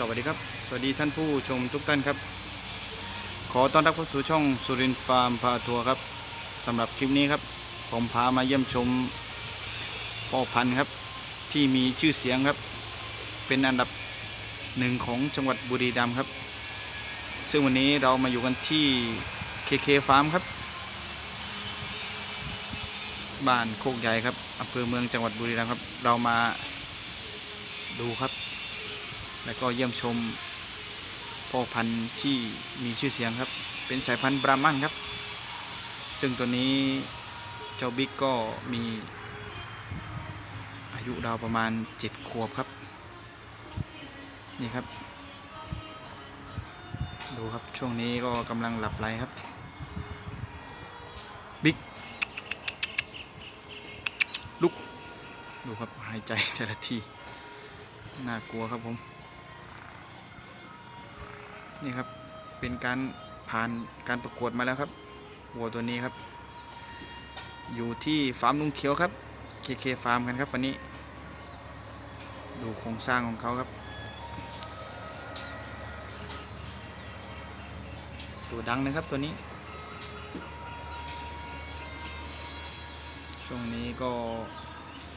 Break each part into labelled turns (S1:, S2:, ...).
S1: สวัสดีครับ สวัสดีท่านผู้ชมทุกท่านครับ ขอต้อนรับเข้าสู่ช่องสุรินทร์ฟาร์มพาทัวร์ครับสำหรับคลิปนี้ครับ ผมพามาเยี่ยมชมพ่อพันธุ์ครับ ที่มีชื่อเสียงครับ เป็นอันดับหนึ่งของจังหวัดบุรีรัมย์ครับ ซึ่งวันนี้เรามาอยู่กันที่ KK Farm ครับ บ้านโคกใหญ่ครับอำเภอเมืองจังหวัดบุรีรัมย์ครับ เรามาดูครับ แล้วก็เยี่ยมชมพ่อพันธุ์ที่มีชื่อเสียงครับ เป็นสายพันธุ์บรามันครับ ซึ่งตัวนี้เจ้าบิ๊กก็มีอายุราวประมาณ 7 ขวบครับ นี่ครับ ดูครับช่วงนี้ก็กำลังหลับไหลครับ บิ๊กลุก ดูครับหายใจแต่ละที น่ากลัวครับผม นี่ครับเป็นการผ่านการประกวดมาแล้วครับวัวตัวนี้ครับ อยู่ที่ฟาร์มลุงเขียวครับ KK ฟาร์มกันครับวันนี้ ดูโครงสร้างของเขาครับ ตัวดังนะครับตัวนี้ ช่วงนี้ก็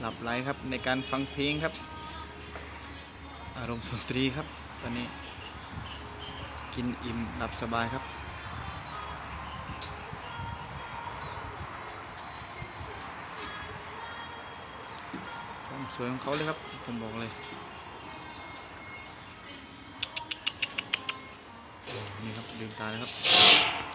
S1: หลับไหลครับในการฟังเพลงครับ อารมณ์สุนตรีครับตอนนี้ กินอิ่มหลับสบายครับ ความสวยของเขาเลยครับ ผมบอกเลย นี่ครับลืมตาแล้วครับ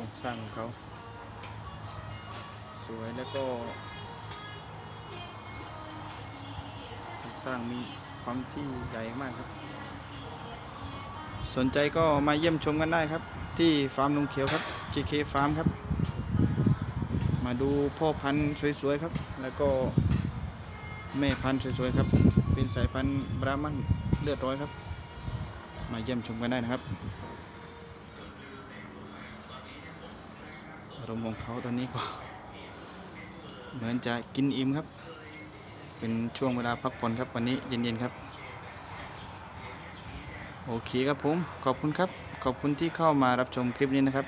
S1: ครงสร้างของเขา สวยแล้วก็โครงสร้างมีความที่ใหญ่มากครับ สนใจก็มาเยี่ยมชมกันได้ครับ ที่ฟาร์มลุงเขียวครับ GK ฟาร์มครับ มาดูพ่อพันธุ์สวยๆครับ แล้วก็แม่พันธุ์สวยๆครับ เป็นสายพันธุ์บรามันเลือดร้อยครับ มาเยี่ยมชมกันได้นะครับารมณ์ของเขาตอนนี้ก็เหมือนจะกินอิ่มครับ เป็นช่วงเวลาพักผ่อนครับวันนี้เย็นๆครับ โอเคครับผมขอบคุณครับ ขอบคุณที่เข้ามารับชมคลิปนี้นะครับ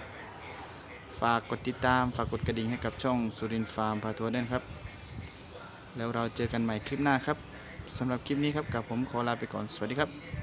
S1: ฝากกดติดตามฝากกดกระดิ่งให้กับช่องสุรินทร์ฟาร์มพาทัวร์ด้วยนครับ แล้วเราเจอกันใหม่คลิปหน้าครับสำหรับคลิปนี้ครับกับผมขอลาไปก่อนสวัสดีครับ